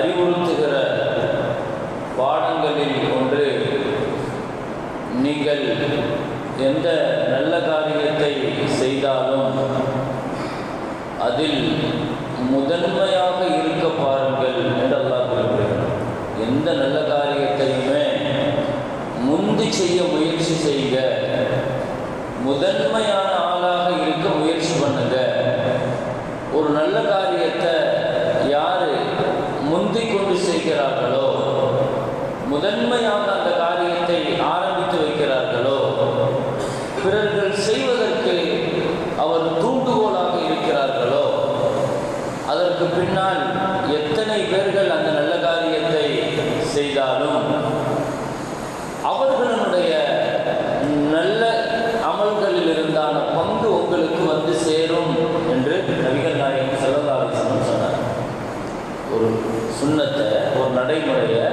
அறிவுறுத்துகிற பாடங்களில் ஒன்று நீங்கள் எந்த நல்ல காரியத்தை செய்தாலும் அதில் முதன்மையாக இருக்க பாருங்கள் என்று அல்லா எந்த நல்ல காரியத்தையுமே முந்தி செய்ய முயற்சி செய்யுங்க முதன்மையான ஆளாக இருக்க முயற்சி பண்ணுங்க. ஒரு நல்ல காரியத்தை முந்திக் கொண்டு செய்கிறார்களோ முதன் நடைமுறையை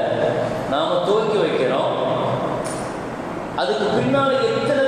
நாம துவக்கி வைக்கிறோம். அதுக்கு பின்னால் எத்தனை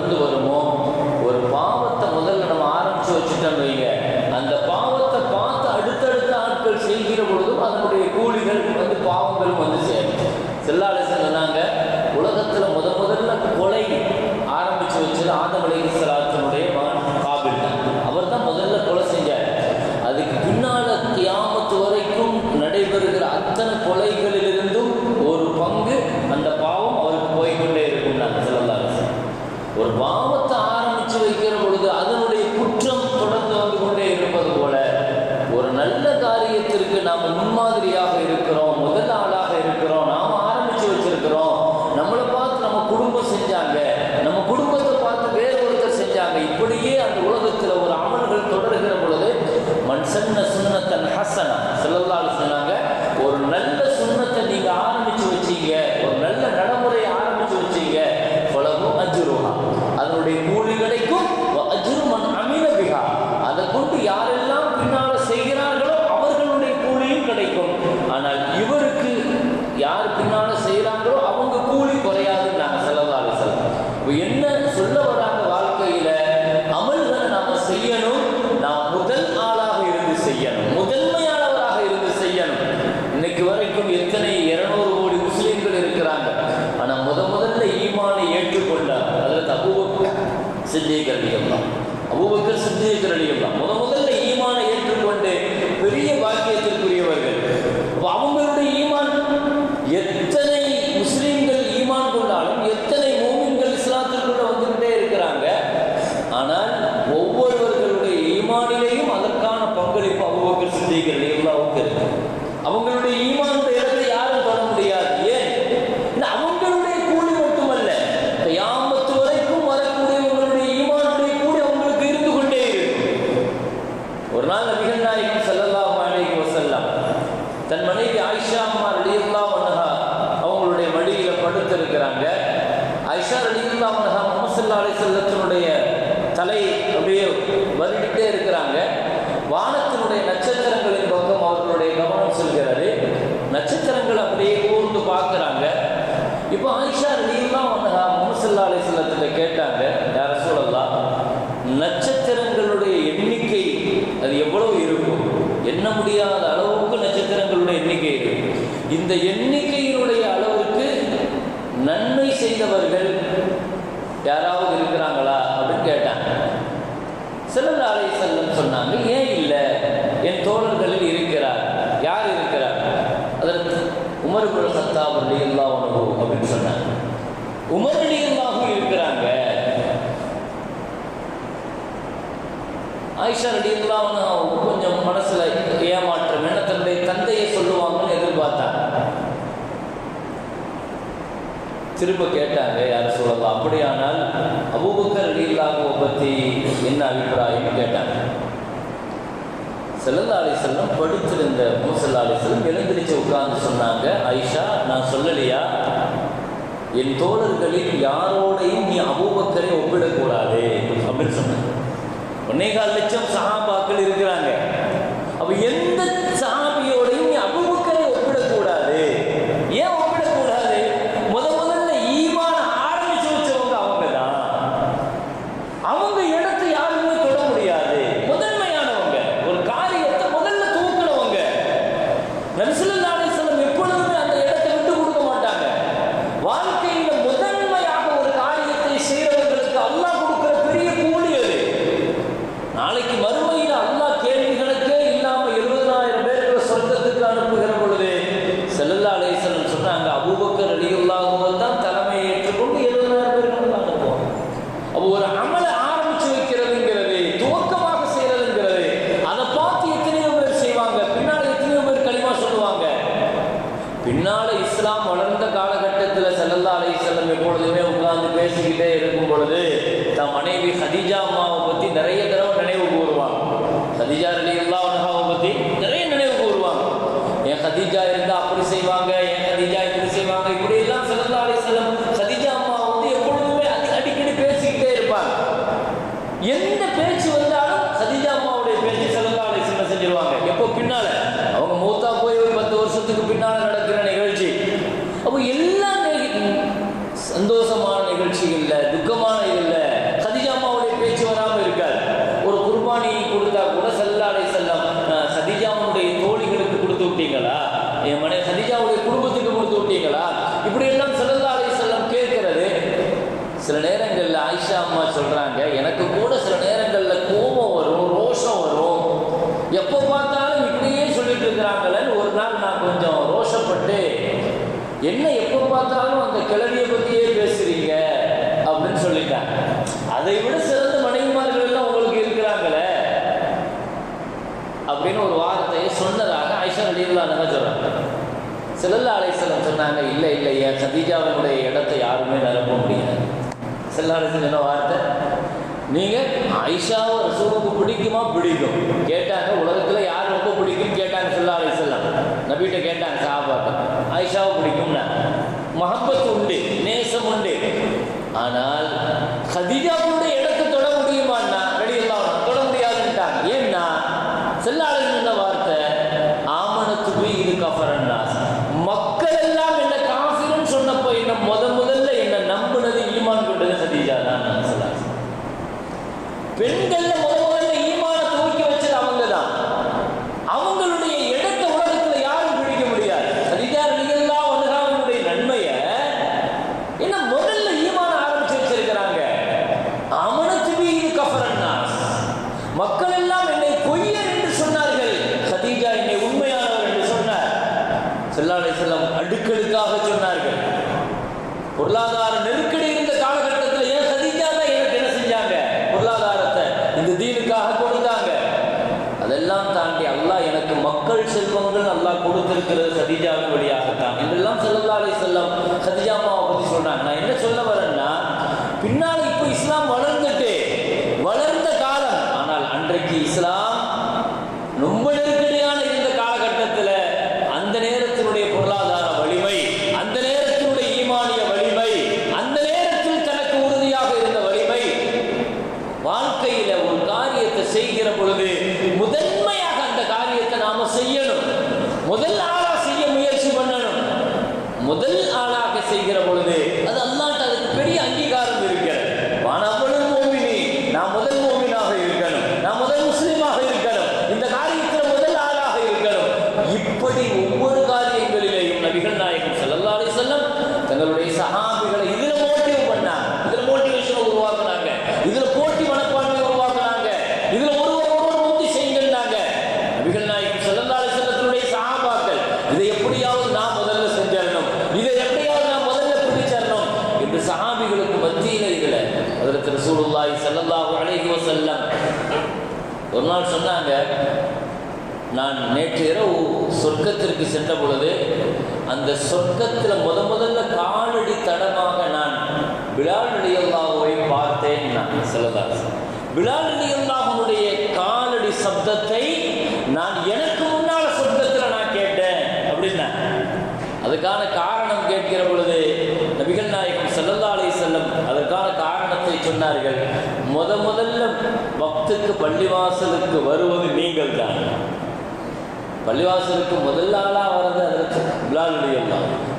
தொடர்ந்து வருமோ? ஒரு பாவத்தை முதல்ல நம்ம ஆரம்பிச்சு வச்சுட்டோம் வைங்க. அந்த பாவத்தை பார்த்து அடுத்தடுத்த ஆட்கள் செய்கிற பொழுதும் அதனுடைய கூலிகள் வந்து பாவங்களும் வந்து சேரும். செல்லாலை சொன்னாங்க உலகத்துல முத முதல்ல கொலை ஆரம்பிச்சு வச்சது ஆதமலை சலாத்தினுடைய மகன் காபில் தான் அவர் தான் முதல்ல கொலை செஞ்சார். அதுக்கு பின்னால் தியாமத்து வரைக்கும் நடைபெறுகிற அத்தனை கொலைகளில் நம்மால் இப்போ ஆயிஷா ரலியல்லா வந்தா முகசல்லா அலி சொல்லத்திட்ட கேட்டாங்க யார சூழல்லாம் நட்சத்திரங்களுடைய எண்ணிக்கை அது எவ்வளவு இருக்கும்? எண்ண முடியாத அளவுக்கு நட்சத்திரங்களுடைய எண்ணிக்கை இருக்கு. இந்த எண்ணிக்கையினுடைய அளவுக்கு நன்மை செய்தவர்கள் யாராவது இருக்கிறாங்களா? அப்படின்னு கேட்டாங்க. சிலர் ஆலை செல்லம் சொன்னாங்க ஏன் இல்லை? என் தோழர்களில் இருக்கிறார். யார் இருக்கிறார்? உமர் குல் கத்தாப் உணவு அப்படின்னு சொன்னாங்க. உமர் ரலியல்லாவும் இருக்கிறாங்க. ஆயிஷா ரடியல்லா கொஞ்சம் மனசுல ஏமாற்ற என்ன தன்னுடைய தந்தையை சொல்லுவாங்கன்னு எதிர்பார்த்தாங்க. திரும்ப கேட்டாங்க யார் சொல்லலாம் அப்படியானால் அபூபக்கர் ரடியல்லாவை பத்தி என்ன அபிப்பிராயம்னு கேட்டாங்க. செல்லல்லாலை செல்லும் படித்திருந்த மூசல்லாலை செல்லும் எழுந்திரிச்சு உட்கார்ந்து சொன்னாங்க ஐஷா நான் சொல்லலையா? என் தோழர்களில் யாரோடையும் நீ அபூபக்கரை ஒப்பிடக்கூடாது அப்படின்னு சொன்ன ஒன்னே கால் லட்சம் சகாபாக்கள் இருக்கிறாங்க. அப்ப எந்த சகா ஒரு அமல ரதியுல்லா நினைச்சுறாங்க செல்லல்லா அலைசலம் சொன்னாங்க இல்லை இல்லையா சதீஜாவினுடைய இடத்தை யாருமே நிரப்ப முடியாது. செல்லா அலைசல் என்ன வார்த்தை? நீங்கள் ஐஷாவை ரசூலுக்கு பிடிக்குமா? பிடிக்கும். கேட்டாங்க உலகத்தில் யார் ரொம்ப பிடிக்கும் கேட்டாங்க செல்லா அலைசல்லாம் நபிகிட்ட கேட்டாங்க சாபாட்டை ஐஷாவை பிடிக்கும்னா? மஹப்பத் உண்டு நேசம் உண்டு. ஆனால் ஹதிஜாவுடைய இடத்தை தொட முடியுமான்னா? ரெடி எல்லாம் தொட முடியாதுன்ட்டாங்க. ஏன்னா? செல்லாளர்கள் பொருளாதார நெருக்கடி இருந்த காலகட்டத்தில் ஏன் சதீஜா தான் எனக்கு என்ன செஞ்சாங்க? பொருளாதாரத்தை இந்த தீனுக்காக கொடுத்தாங்க. அதெல்லாம் தாண்டி அல்லாஹ் எனக்கு மக்கள் செல்வங்கள் அல்லாஹ் கொடுத்திருக்கிறது சதிஜாவின் வழியாக என்றெல்லாம் ஸல்லல்லாஹு அலைஹி வஸல்லம் சதீஜா அம்மாவை பற்றி சொல்றாங்க நான் என்ன சொல்ல வரேன்னா பின்னால் இப்போ இஸ்லாம் வளர்ந்துட்டு வளர்ந்த காலம் ஆனால் அன்றைக்கு இஸ்லாம் ரொம்ப நெருக்கடியான இருந்த காலகட்டத்தில் அந்த நேரத்தினுடைய பொருளாதார வலிமை அந்த நேரத்தினுடைய ஈமானிய வலிமை அந்த நேரத்தில் தனக்கு உறுதியாக இருந்த வலிமை வாழ்க்கையில ஒரு காரியத்தை செய்கிற பொழுது முதன்மையாக அந்த காரியத்தை நாம செய்யணும் முதல் ஆளா செய்ய முயற்சி பண்ணணும் முதல் ஆளாக செய்கிற பொழுது அது அல்லாட்ட அதுக்கு பெரிய அங்கீகாரம் இருக்கிறது வானவளும் மோமினி நான் முதல் மோமினாக இருக்கணும் நான் முதல் முஸ்லீமாக இருக்கணும் இந்த காரியத்தில் முதல் ஆளாக இருக்கணும் இப்படி ஒவ்வொரு காரியங்களிலேயும் நபிகள் நாயகம் ஸல்லல்லாஹு அலைஹி வஸல்லம் தங்களுடைய சஹாபிகளை இதுல மோட்டிவ் பண்ணாங்க இதுல மோட்டிவேஷன் உருவாக்குனாங்க இதுல போட்டி மனப்பான்மை உருவாக்குனாங்க இதுல ஒருவர் ஒருவர் முந்தி செய்யுங்கன்னாங்க நபிகள் நாயகம் ஸல்லல்லாஹு அலைஹி வஸல்லத்துடைய சஹாபாக்கள் இதை நான் முதல்ல செஞ்சிடணும். இதை எப்படியாவது நான் முதல்ல பிடிச்சிடணும் என்று சஹாபிகளுக்கு மத்தியில இதுல அதற்கு ரசூலுல்லாஹி அலைஹி வஸல்லம் ஒரு நாள் சொன்னாங்க நான் நேற்று இரவு சொர்க்கத்திற்கு சென்ற பொழுது அந்த சொர்க்கத்தில் முத முதல்ல காலடி தடமாக நான் பிலால் பார்த்தேன். நான் சொல்லலாம் பிலால் அலியல்லாஹுடைய காலடி சப்தத்தை நான் எனக்கு முன்னால சொர்க்கத்தில் நான் கேட்டேன் அப்படின்னா அதுக்கான காரணம் கேட்கிற பொழுது நபிகள் நாயகம் ஸல்லல்லாஹு அலைஹி செல்லம் அதற்கான காரணத்தை சொன்னார்கள் முத முதல்ல பக்துக்கு பள்ளிவாசலுக்கு வருவது நீங்கள் தான் பள்ளிவாசலுக்கு முதல் ஆளா வர்றது அதற்கு பிலாலுடைய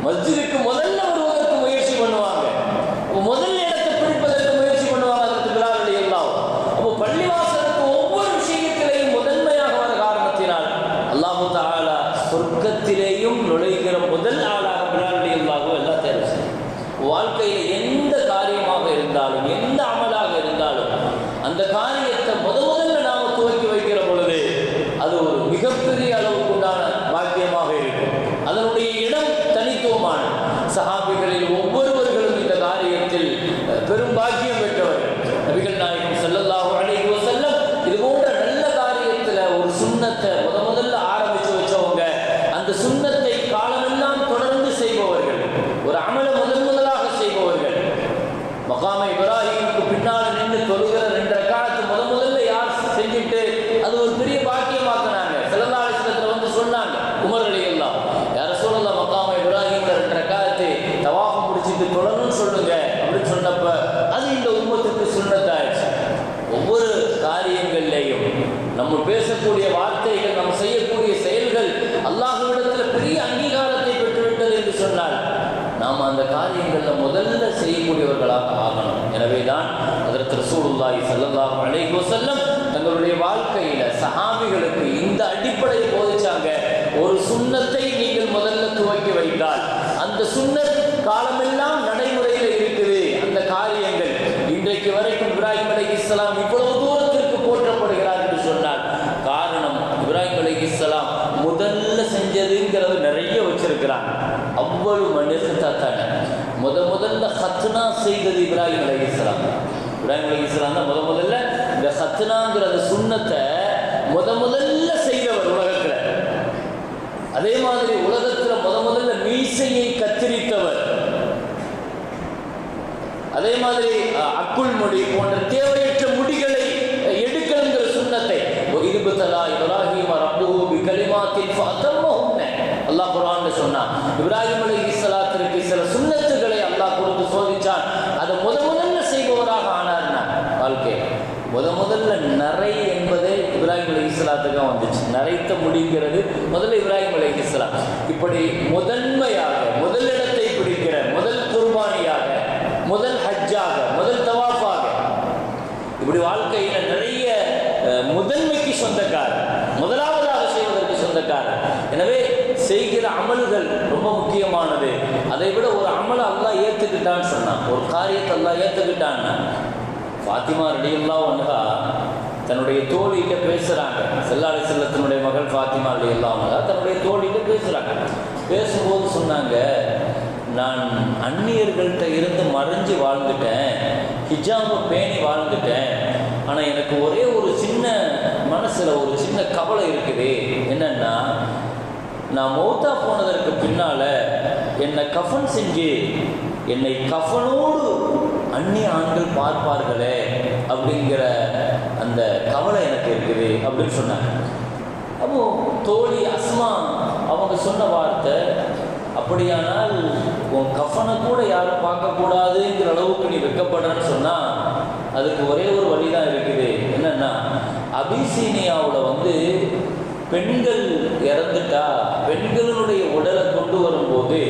மஸ்ஜிதுக்கு முதல்ல வருவதற்கு முயற்சி பண்ணுவாங்க. முதல் இடத்தை பிடிப்பதற்கு முயற்சி பண்ணுவாங்க அதற்கு பிலாலுடைய அப்போ பள்ளிவாசலுக்கு ஒவ்வொரு விஷயத்திலேயும் முதன்மையாக வர காரணத்தினால் அல்லாஹு தஆலா சொர்க்கத்திலேயும் நுழைகிற முதல் ஆளாக பிலாலுடைய எல்லாம் தேர்வு செய்யும் வாழ்க்கையில் எந்த காரியமாக இருந்தாலும் எந்த அமலாக இருந்தாலும் அந்த காரியத்தை முத முதல்ல நாம துவக்கி வைக்கிற பொழுது அது ஒரு மிகப்பெரிய அளவுக்கு உண்டான பாக்கியமாக இருக்கும் அதனுடைய இடம் தனித்துவமான சஹாபிகளில் ஒவ்வொருவர்களும் இந்த காரியத்தில் அஹ், பெரும் பாக்கியம் பெற்றவர்கள் நபிகள் நாயகம் ஸல்லல்லாஹு அலைஹி வஸல்லம் இது போன்ற நல்ல காரியத்துல ஒரு சுண்ணத்தை முத முதல்ல ஆரம்பிச்சு வச்சவங்க அந்த சுண்ணத்தை காலமெல்லாம் தொடர்ந்து செய்பவர்கள் ஒரு அமல முதன் முதலாக செய்பவர்கள் மகாம இப்ராஹிமுக்கு பின்னால் நின்று தொழுகிற ரெண்டு ரக்காலத்து முத முதல்ல யார் செஞ்சுட்டு அது ஒரு பெரிய பாக்கியமாக்குனாங்க சிலந்தாலயத்தில் வந்து சொன்னாங்க உமர் அலி எல்லாம் யார சொல்லலாம் மக்காம இப்ராஹிம்ல ரெண்டு ரக்காலத்து தவாஃபம் முடிச்சிட்டு தொழணும்னு சொல்லுங்க அப்படின்னு சொன்னப்ப அது இந்த உம்மத்துக்கு சுண்ணத்தாயிடுச்சு ஒவ்வொரு காரியங்கள்லையும் நம்ம பேசக்கூடிய வார்த்தைகள் நம்ம செய்யக்கூடிய செயல்கள் அல்லாஹ்விடத்தில் பெரிய அங்கீகாரத்தை பெற்றுவிட்டது என்று சொன்னால் நாம் அந்த காரியங்களில் முதல்ல செய்யக்கூடியவர்களாக ஆகணும். எனவே தான் அதற்கு ரசூலுல்லாய் ஸல்லல்லாஹு அலைஹி செல்லும் தங்களுடைய வாழ்க்கையில சஹாபிகளுக்கு இந்த அடிப்படையை போதிச்சாங்க. ஒரு சுண்ணத்தை நீங்கள் முதல்ல துவக்கி வைத்தால் அந்த சுண்ணத் காலமெல்லாம் நடைமுறையில் இருக்குது. அந்த காரியங்கள் இன்றைக்கு வரைக்கும் இப்ராஹிம் அலைஹி இஸ்லாம் இவ்வளவு தூரத்திற்கு போற்றப்படுகிறார் என்று சொன்னால் காரணம் இப்ராஹிம் அலைஹி இஸ்லாம் முதல்ல செஞ்சதுங்கிறது நிறைய வச்சிருக்கிறாங்க. அவ்வளவு மனிதத்தா தானே. முத முதல்ல ஹத்னா செய்தது இப்ராஹிம் அலி இஸ்லாம் இப்ராஹிம் அலி இஸ்லாம் தான் முத முதல்ல இந்த ஹத்னாங்கிற அந்த சுண்ணத்தை முத முதல்ல செய்தவர் உலகத்தில். அதே மாதிரி உலகத்துல முத முதல்ல மீசையை கத்திரித்தவர். அதே மாதிரி அஹ், அக்குள் முடி போன்ற தேவையற்ற முடிகளை அஹ், எடுக்கணுங்கிற சுண்ணத்தை. இருபத்தலா இப்ராஹிம் ரப்புஹு கலிமாத்தின் அல்லாஹ் குர்ஆன்ல சொன்னான் இப்ராஹிம் அலி சில சுன்னத்துகளை அல்லாஹ் கொடுத்து சோதிச்சான் அதை முத முதல்ல செய்பவராக ஆனார்னா வாழ்க்கை முத முதல்ல நரை என்பதே இஸ்லாத்துக்கும் வந்துச்சு. நரைத்த முடிங்கிறது முதல்ல இப்ராஹிம் அலைஹிஸ்ஸலாம் இப்படி முதன்மையாக முதலிடத்தை பிடிக்கிற முதல் குர்பானியாக முதல் ஹஜ்ஜாக முதல் தவாஃபாக இப்படி வாழ்க்கையில முதன்மைக்கு சொந்தக்காரர் முதலாவதாக செய்வதற்கு சொந்தக்காரர். எனவே செய்கிற அமல்கள் ரொம்ப முக்கியமானது. அதை விட ஒரு அமலை அல்லா ஏத்துக்கிட்டான்னு சொன்னான். ஒரு காரியத்தை அல்லா ஏத்துக்கிட்டான்னா. ஃபாத்திமா ரெடியெல்லாம் ஒன்றுகா தன்னுடைய தோழிகிட்ட பேசுகிறாங்க செல்லாலை செல்லத்தினுடைய மகள் ஃபாத்திமா ரலியல்லா இல்லாமல் தன்னுடைய தோழிகிட்ட பேசுகிறாங்க பேசும்போது சொன்னாங்க நான் அந்நியர்கள்ட்ட இருந்து மறைஞ்சு வாழ்ந்துட்டேன். ஹிஜாபை பேணி வாழ்ந்துட்டேன். ஆனால் எனக்கு ஒரே ஒரு சின்ன மனசில் ஒரு சின்ன கவலை இருக்குது. என்னன்னா நான் மௌத்தா போனதற்கு பின்னால் என்னை கஃபன் செஞ்சு என்னை கஃபனோடு அந்நிய ஆண்கள் பார்ப்பார்களே. அப்படிங்கிற அந்த கவலை எனக்கு இருக்குது அப்படின்னு சொன்னாங்க. அப்போ தோழி அஸ்மா அவங்க சொன்ன வார்த்தை அப்படியானால் உன் கஃனை கூட யாரும் பார்க்கக்கூடாதுங்கிற அளவுக்கு நீ வெக்கப்படுறன்னு சொன்னால் அதுக்கு ஒரே ஒரு வழி தான் இருக்குது. என்னென்னா அபிசீனியாவில் வந்து பெண்கள் இறந்துட்டா பெண்களுடைய உடலை கொண்டு வரும்போது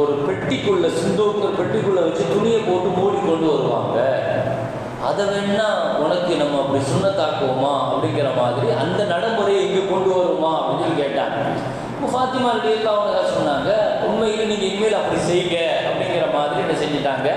ஒரு பெட்டிக்குள்ளே சிந்தூக்கர் பெட்டிக்குள்ளே வச்சு துணியை போட்டு மூடி கொண்டு வருவாங்க. அதை வேணா உனக்கு நம்ம அப்படி சுண்ணத்தாக்குவோமா அப்படிங்கிற மாதிரி அந்த நடைமுறையை இங்கே கொண்டு வருமா அப்படின்னு கேட்டாங்க. இப்போ ஃபாத்திமா ரெடியில் அவங்க சொன்னாங்க உண்மையில் நீங்கள் இனிமேல் அப்படி செய்யுங்க அப்படிங்கிற மாதிரி என்ன செஞ்சிட்டாங்க.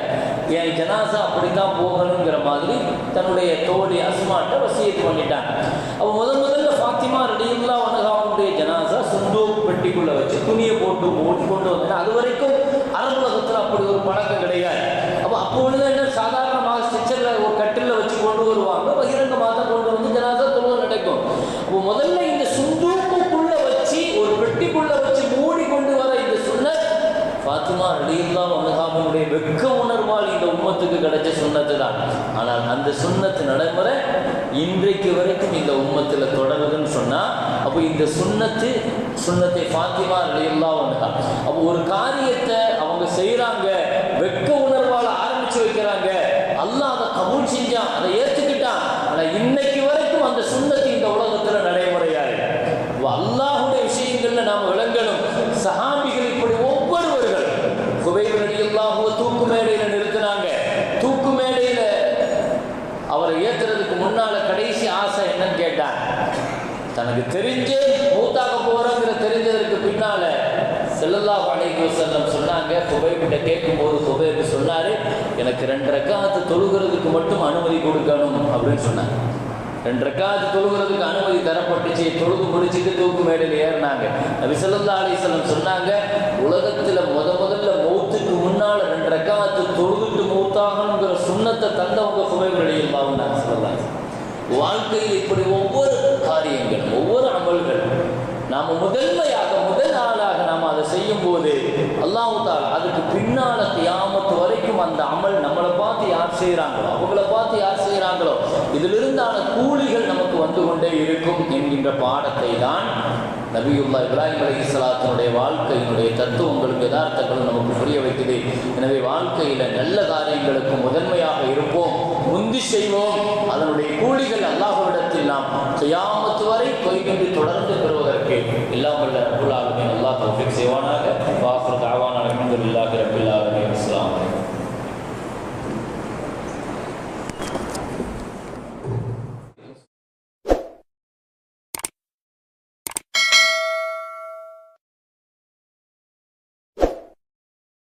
என் ஜனாசா அப்படி தான் போகணுங்கிற மாதிரி தன்னுடைய தோழி அஸ்மாட்டை வசியத்து பண்ணிட்டாங்க. அப்போ முதல் முதல்ல ஃபாத்திமா ரெடியுல்லா அவனுடைய ஜனாசா சுண்டு பெட்டிக்குள்ளே வச்சு துணியை போட்டு போட்டு கொண்டு வந்தேன். அது வரைக்கும் அரபுலகத்தில் அப்படி ஒரு பழக்கம் கிடையாது. அப்போ அப்பொழுது என்ன சாதாரண ஸ்ட்ரெச்சரில் ஒரு கட்டிலில் வச்சு கொண்டு வருவாங்க பகிரங்கமாக தான் கொண்டு வந்து ஜனாசா தொழுகை நடக்கும். அப்போ முதல்ல இந்த சுந்தூக்குள்ள வச்சு ஒரு பெட்டிக்குள்ள வச்சு மூடி கொண்டு வர இந்த சுண்ணத் பாத்துமா அடியெல்லாம் அனுகாமனுடைய வெக்க உணர்வால் இந்த உம்மத்துக்கு கிடைச்ச சுண்ணத்து தான் ஆனால் அந்த சுண்ணத்து நடைமுறை இன்றைக்கு வரைக்கும் இந்த உம்மத்தில் தொடருதுன்னு சொன்னால் அப்போ இந்த சுண்ணத்து சுண்ணத்தை பாத்திமா அடியெல்லாம் அனுகா அப்போ ஒரு காரியத்தை அவங்க செய்கிறாங்க வெக்க உணர்வு ஆரம்பிச்சு வைக்கிறாங்க அல்லாஹ் அதை கபூல் செஞ்சான் அதை ஏற்றுக்கிட்டான் ஆனால் இன்னைக்கு வரைக்கும் அந்த சுண்ணத்து இந்த உலகத்தில் நடைமுறையாயிருக்கு அப்போ அல்லாஹுடைய விஷயங்கள்ல நாம் விளங்கணும் சஹாபிகள் இப்படி ஒவ்வொருவர்கள் குபைர் ரலியல்லாஹு தூக்கு மேடையில் நிறுத்தினாங்க தூக்கு மேடையில் அவரை ஏத்துறதுக்கு முன்னால கடைசி ஆசை என்னன்னு கேட்டான் தனக்கு தெரிஞ்சே மூத்தாக போறோங்கிற தெரிஞ்சதற்கு பின்னால செல்லல்லாஹு அலைஹி வஸல்லம் சொன்னாங்க கேட்கும்போது குபைர் சொன்னாரு. எனக்கு ரெண்டு ரக்காத்து தொழுகிறதுக்கு மட்டும் அனுமதி கொடுக்கணும் அப்படின்னு சொன்னாங்க ரெண்டு ரக்காத்து தொழுகிறதுக்கு அனுமதி தரப்பட்டுச்சு. தொழுது முடிச்சுட்டு தூக்கு மேடையில் ஏறினாங்க. நபி ஸல்லல்லாஹு சொன்னாங்க உலகத்துல முத முதல்ல மௌத்துக்கு முன்னால் ரெண்டு ரக்காத்து தொழுதுட்டு மௌத்தாகணுங்கிற சுண்ணத்தை தந்தவங்க குபைர் ரலியல்லாஹு அன்ஹு சொல்லலாம் வாழ்க்கையில் இப்படி ஒவ்வொரு காரியங்கள் ஒவ்வொரு அமல்கள் நாம முதன்மையாக நாம் அதை செய்யும் போது அல்லாஹு அதுக்கு பின்னால தியாமத்து வரைக்கும் அந்த அமல் நம்மளை பார்த்து யார் செய்கிறாங்களோ அவங்கள பார்த்து யார் செய்கிறாங்களோ இதிலிருந்தான கூலிகள் நமக்கு வந்து கொண்டே இருக்கும் என்கின்ற பாடத்தை தான் நபியுல்லா இப்ராஹிம் அலி இஸ்லாத்தினுடைய வாழ்க்கையினுடைய தத்துவங்களும் யதார்த்தங்களும் நமக்கு புரிய வைக்குது எனவே வாழ்க்கையில் நல்ல காரியங்களுக்கு முதன்மையாக இருப்போம் முந்தி செய்வோம். அதனுடைய கூலிகள் அல்லாஹ்விடத்தில் நாம் செய்யாமத்து வரை கொய்கின்றி தொடர்ந்து பெறுவதற்கு எல்லாம் வல்ல ரப்புல் நல்லா தௌஃபிக் தௌஃபீக் செய்வானாக. வாஃபர் தாவான அல்ஹம்துலில்லாஹி